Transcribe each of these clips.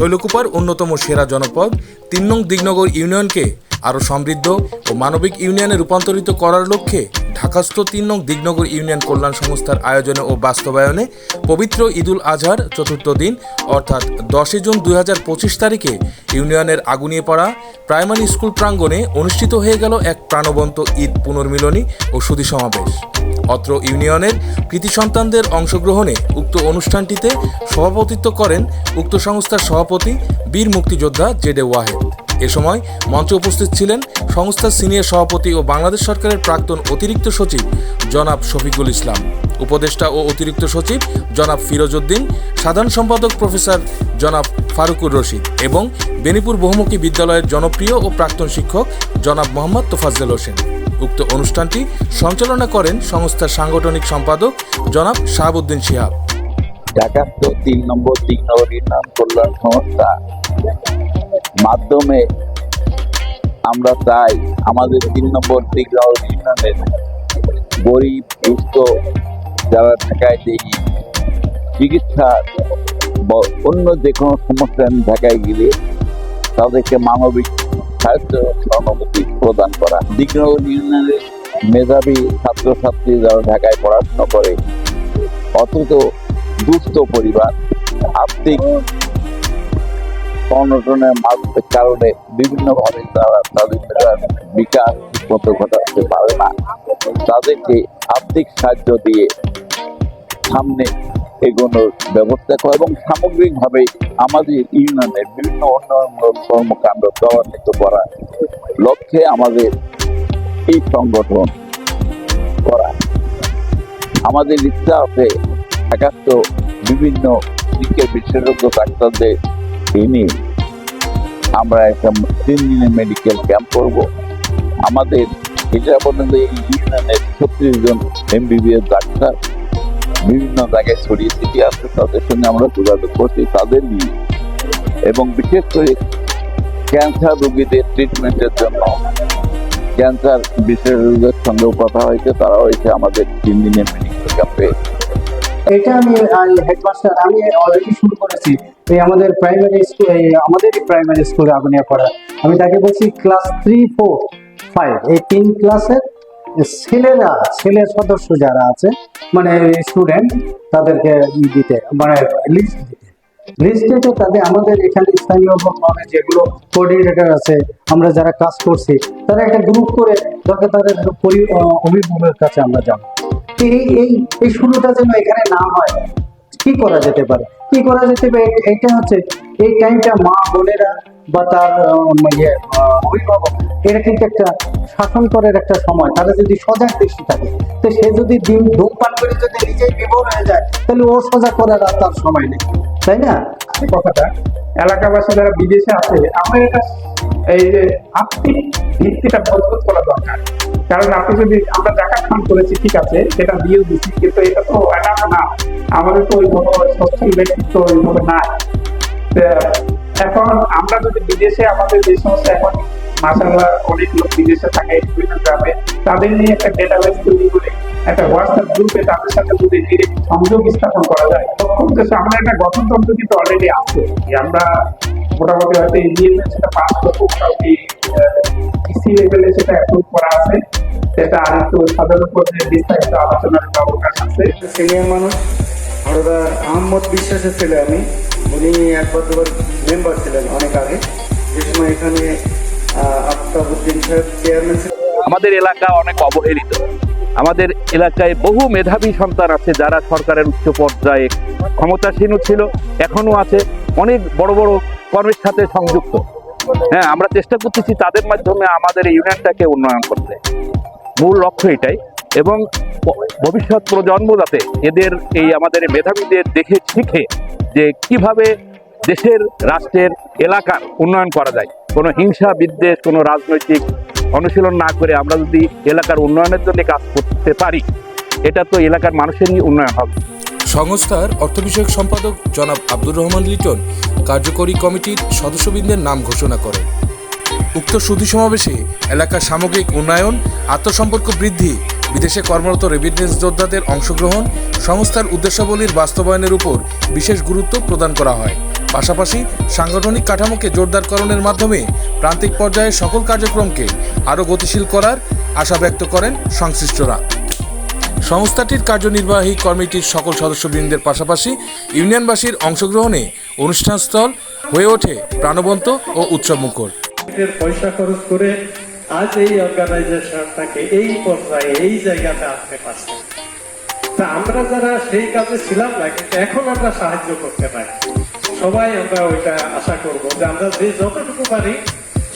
শৈলকুপার অন্যতম সেরা জনপদ তিন নং দিগনগর ইউনিয়নকে আরও সমৃদ্ধ ও মানবিক ইউনিয়নে রূপান্তরিত করার লক্ষ্যে ঢাকাস্থ তিন নং দিগনগর ইউনিয়ন কল্যাণ সংস্থার আয়োজনে ও বাস্তবায়নে পবিত্র ঈদুল আজহার চতুর্থ দিন, অর্থাৎ দশই জুন দু হাজার পঁচিশ তারিখে ইউনিয়নের আগুনিয়ে পড়া প্রাইমারি স্কুল প্রাঙ্গণে অনুষ্ঠিত হয়ে গেল এক প্রাণবন্ত ঈদ পুনর্মিলনী ও সুধী সমাবেশ। অত্র ইউনিয়নের কৃতি সন্তানদের অংশগ্রহণে উক্ত অনুষ্ঠানটিতে সভাপতিত্ব করেন উক্ত সংস্থার সভাপতি বীর মুক্তিযোদ্ধা জেডে ওয়াহেদ। এ সময় মঞ্চে উপস্থিত ছিলেন সংস্থার সিনিয়র সভাপতি ও বাংলাদেশ সরকারের প্রাক্তন অতিরিক্ত সচিব জনাব শফিকুল ইসলাম। উপদেষ্টা ও অতিরিক্ত সচিব জনাব ফিরোজ উদ্দিন সাধারণ সম্পাদক প্রফেসর জনাব ফারুকুর রশিদ এবং বেনিপুর বহুমুখী বিদ্যালয়ের জনপ্রিয় ও প্রাক্তন শিক্ষক জনাব মোহাম্মদ তোফাজ্জল হোসেন। উক্ত অনুষ্ঠানটি সঞ্চালনা করেন সংস্থার সাংগঠনিক সম্পাদক জনাব শাহাবুদ্দিন শিহাব। ঢাকাস্থ তিন নম্বর দিক নগরীর কল্যাণ সংস্থা। মাধ্যমে আমরা চাই আমাদের তিন নম্বর দিক নগর গরিব, দুস্থ যারা ঢাকায় দেখি চিকিৎসা অন্য যে কোনো সমস্যা ঢাকায় গেলে তাদেরকে মানবিক সাহায্য অনুমতি প্রদান করা। দিকনগর ইউনিয়নের মেধাবী ছাত্রছাত্রী যারা ঢাকায় পড়াশোনা করে অথচ দুস্থ পরিবার, আর্থিক অনটনের কারণে বিভিন্নভাবে তারা তাদের বিকাশ মতো ঘটাতে পারে না। তাদেরকে আর্থিক সাহায্য দিয়ে সামনে এগোনোর ব্যবস্থা করা এবং সামগ্রিকভাবে আমাদের ইউনিয়নের বিভিন্ন উন্নয়নমূলক কর্মকাণ্ড ত্বরান্বিত করা লক্ষ্যে আমাদের এই সংগঠন করা। আমাদের ইচ্ছা আছে একাত্ত বিভিন্ন দিকের বিশেষজ্ঞ ডাক্তারদের এনে আমরা একটা তিন দিনের মেডিকেল ক্যাম্প করব। আমাদের এটা পর্যন্ত এই ইউনিয়নের ছত্রিশ জন এমবিবিএস ডাক্তার বিভিন্ন জায়গায় ছড়িয়ে ছিটিয়ে আছে, তাদের সঙ্গে আমরা যোগাযোগ করছি, তাদের নিয়ে। এবং বিশেষ করে ক্যান্সার রোগীদের ট্রিটমেন্টের জন্য ক্যান্সার বিশেষজ্ঞদের সঙ্গেও কথা হয়েছে তারা হয়েছে আমাদের তিন দিনের মেডিকেল ক্যাম্পে এটা আমি হেডমাস্টার আমি অলরেডি শুরু করেছি। এই আমাদের প্রাইমারি স্কুল আমাদের প্রাইমারি স্কুলে আগুনিয়া পড়া। আমি তাকে বলছি ক্লাস থ্রি ফোর ফাইভ এই তিন ক্লাসের ছেলেরা ছেলে সদস্য যারা আছে মানে স্টুডেন্ট তাদেরকে দিতে মানে লিস্ট দিতে। লিস্ট দিতে তাদের আমাদের এখানে স্থানীয় ভাবে যেগুলো কোঅর্ডিনেটর আছে আমরা যারা কাজ করছি তারা একটা গ্রুপ করে দরকার তাদের অভিভাবকের কাছে আমরা যাব। এই এই এই শুরুটা যেন এখানে না হয় কি করা যেতে পারে? কি করা যেতে পারে? এটা হচ্ছে এই টাইমটা মা বোনেরা বা তার ইয়ে, অভিভাবক এটা কিন্তু একটা শাসন করার একটা সময় তারা যদি সজাগ দৃষ্টি থাকে, তো সে যদি দিন ধূমপান করে যদি নিজেই বিভোর হয়ে যায়, তাহলে ও সজাগ করার আর তার সময় নেই। তাই না? কথাটা এলাকাবাসী যারা বিদেশে আছে, আমরা এটা এই যে আর্থিক ভিত্তিটা মজবুত করা দরকার। কারণ আপনি যদি আমরা জাকাত খান করেছি, ঠিক আছে, সেটা দিয়েও দিচ্ছি কিন্তু এটা তো এটা না। আমাদের তো ওইভাবে সচ্ছল ব্যক্তিত্ব ওইভাবে নাই। এখন আমরা যদি বিদেশে আমাদের যে সমস্ত এখন মাসাল্লাহ অনেক লোক বিদেশে থাকে বিভিন্ন গ্রামে। তাদের নিয়ে একটা ডেটাবেস তৈরি করে একটা হোয়াটসঅ্যাপ গ্রুপে তাদের সাথে যদি ডিরেক্ট সংযোগ স্থাপন করা যায়। তখন দেশে আমরা একটা গঠনতন্ত্র কিন্তু অলরেডি আছে আমরা মোটামুটি হয়তো সেটা পাস করব ইসি লেভেলে সেটা অ্যাপ্রুভ করা আছে। সেটা আর একটু সাধারণ পর্যায়ে বিস্তারিত আলোচনার অবকাশ আছে। সিনিয়র মানুষ হরদার আহম্মদ বিশ্বাসের ছেলে আমি। উনি একবার দুবার মেম্বার ছিলেন অনেক আগে। যে সময় এখানে আমাদের এলাকা অনেক অবহেলিত। আমাদের এলাকায় বহু মেধাবী সন্তান আছে যারা সরকারের উচ্চ পর্যায়ে ক্ষমতাসীনও ছিল এখনও আছে। অনেক বড় বড় কর্মের সাথে সংযুক্ত। হ্যাঁ আমরা চেষ্টা করতেছি তাদের মাধ্যমে আমাদের ইউনিয়নটাকে উন্নয়ন করতে। মূল লক্ষ্য এটাই। এবং ভবিষ্যৎ প্রজন্ম যাতে এদের, এই আমাদের মেধাবীদের দেখে শিখে যে কীভাবে দেশের, রাষ্ট্রের এলাকার উন্নয়ন করা যায়। কোনো হিংসা, বিদ্বেষ, কোনো রাজনৈতিক অনুশীলন না করে আমরা যদি এলাকার উন্নয়নের জন্য কাজ করতে পারি, এটা তো এলাকার মানুষেরই উন্নয়ন হবে। সংস্থার অর্থ বিষয়ক সম্পাদক জনাব আব্দুর রহমান লিটন কার্যকরী কমিটির সদস্যবৃন্দের নাম ঘোষণা করেন। উক্ত সুধী সমাবেশে এলাকার সামগ্রিক উন্নয়ন, আত্মসম্পর্ক বৃদ্ধি, বিদেশে কর্মরত রেভিডেন্স যোদ্ধাদের অংশগ্রহণ, সংস্থার উদ্দেশ্যাবলীর বাস্তবায়নের উপর বিশেষ গুরুত্ব প্রদান করা হয়। পাশাপাশি সাংগঠনিক কাঠামোকে জোরদারকরণের মাধ্যমে প্রান্তিক পর্যায়ে সকল কার্যক্রমকে আরও গতিশীল করার আশা ব্যক্ত করেন সংশ্লিষ্টরা। সংস্থাটির কার্যনির্বাহী কমিটির সকল সদস্যবৃন্দের পাশাপাশি ইউনিয়নবাসীর অংশগ্রহণে অনুষ্ঠানস্থল হয়ে ওঠে প্রাণবন্ত ও উৎসবমুখর। পয়সা খরচ করে আজ এই অর্গানাইজেশনটাকে এই পর্যায়ে এই জায়গাতে আনতে পারছে। তা আমরা যারা সেই কাজে ছিলাম না, কিন্তু এখন আমরা সাহায্য করতে পারি। সবাই আমরা ওইটা আশা করব যে আমরা যে যতটুকু পারি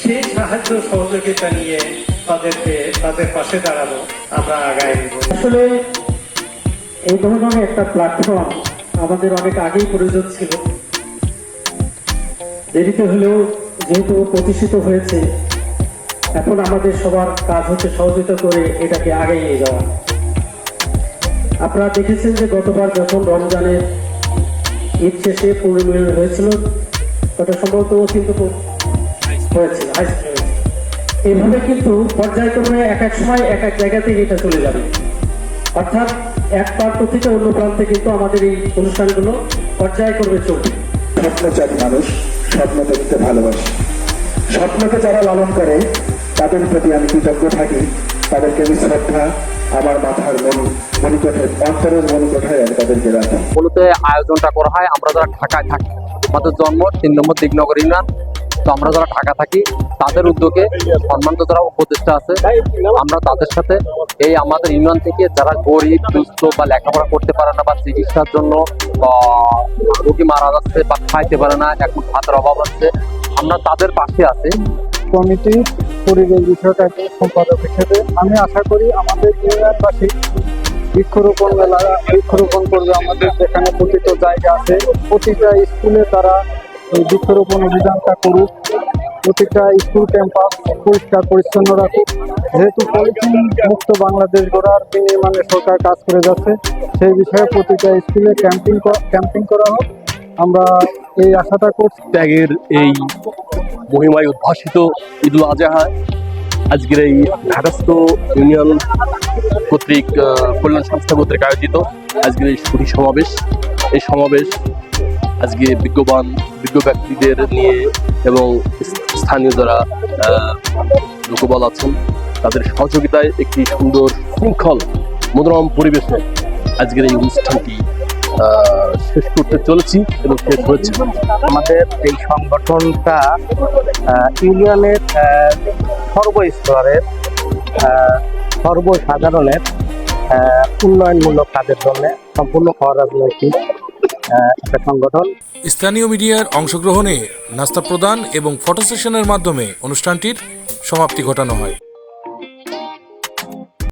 সেই সাহায্য সহযোগিতা নিয়ে তাদেরকে তাদের পাশে দাঁড়াবো, আমরা আগায় নিব আসলে এই ধরনের একটা প্ল্যাটফর্ম আমাদের অনেক আগেই প্রয়োজন ছিল। দেরিতে হলেও যেহেতু প্রতিষ্ঠিত হয়েছে, এখন আমাদের সবার কাজ হচ্ছে সহযোগিতা করে এটাকে আগে নিয়ে যাওয়া। আপনারা দেখেছেন যে গতবার যখন রমজানের ঈদ শেষে হয়েছিল, ওটা সম্ভবত কিন্তু হয়েছে হাই স্কুলে হয়েছে। এইভাবে কিন্তু পর্যায়ক্রমে এক এক সময় এক এক এটা চলে যাবে। অর্থাৎ এক প্রান্ত থেকে অন্য প্রান্তে কিন্তু আমাদের এই অনুষ্ঠানগুলো পর্যায়ক্রমে চলবে। স্বপ্নচারী মানুষ স্বপ্ন দেখতে ভালোবাসে। স্বপ্নকে যারা লালন করে, তাদের প্রতি আমি কৃতজ্ঞ থাকি। তাদেরকে আমি শ্রদ্ধা, আমার মাথার মনি মণিকোঠের অন্তরের মণিকোঠায় আমি তাদেরকে রাখি। মূলত আয়োজনটা করা হয়, আমরা যারা ঢাকায় থাকি, আমাদের জন্ম তিন নম্বর দিগনগর ইউনিয়ন। তো আমরা যারা ঢাকা থাকি, তাদের উদ্যোগে সম্মানিত যারা উপদেষ্টা আছে, আমরা তাদের সাথে এই আমাদের ইউনিয়ন থেকে যারা গরিব, দুস্থ বা লেখাপড়া করতে পারে না বা চিকিৎসার জন্য রোগী মারা যাচ্ছে বা খাইতে পারে না, এখন ভাতের অভাব আছে আমরা তাদের পাশে আছি। কমিটি পরিবেশ বিষয়টাকে সম্পাদক হিসেবে আমি আশা করি আমাদের ইউনিয়নবাসী বৃক্ষরোপণ মেলা, বৃক্ষরোপণ করবে আমাদের যেখানে প্রতিটা জায়গা আছে। প্রতিটা স্কুলে তারা এই বৃক্ষরোপণ অভিযানটা করুক। প্রতিটা স্কুল ক্যাম্পাস পরিষ্কার, পরিচ্ছন্ন রাখুক। যেহেতু পলিথিন মুক্ত বাংলাদেশ গড়ার বিনির্মাণে সরকার কাজ করে যাচ্ছে, সেই বিষয়ে প্রতিটা স্কুলে ক্যাম্পিং ক্যাম্পিং করা হোক। আমরা এই আশাটা করছি ত্যাগের এই মহিমায় উদ্ভাসিত ঈদুল আজহা। আজকের এই ঢাকাস্থ ইউনিয়ন কর্তৃক কল্যাণ সংস্থা কর্তৃক আয়োজিত আজকের এই সুধী সমাবেশ। এই সমাবেশ আজকে বিজ্ঞবান বিজ্ঞ ব্যক্তিদের নিয়ে এবং স্থানীয় যারা লোকবল আছেন, তাদের সহযোগিতায় একটি সুন্দর শৃঙ্খল, মনোরম পরিবেশে আজকের এই অনুষ্ঠানটি শেষ করতে চলেছি এবং শেষ হয়েছে। আমাদের এই সংগঠনটা ইউনিয়নের সর্বস্তরের সর্বসাধারণের উন্নয়নমূলক কাজের জন্য সম্পূর্ণ অরাজনৈতিক একটা সংগঠন। স্থানীয় মিডিয়ার অংশগ্রহণে নাস্তা প্রদান এবং ফটো সেশনের মাধ্যমে অনুষ্ঠানটির সমাপ্তি ঘটানো হয়।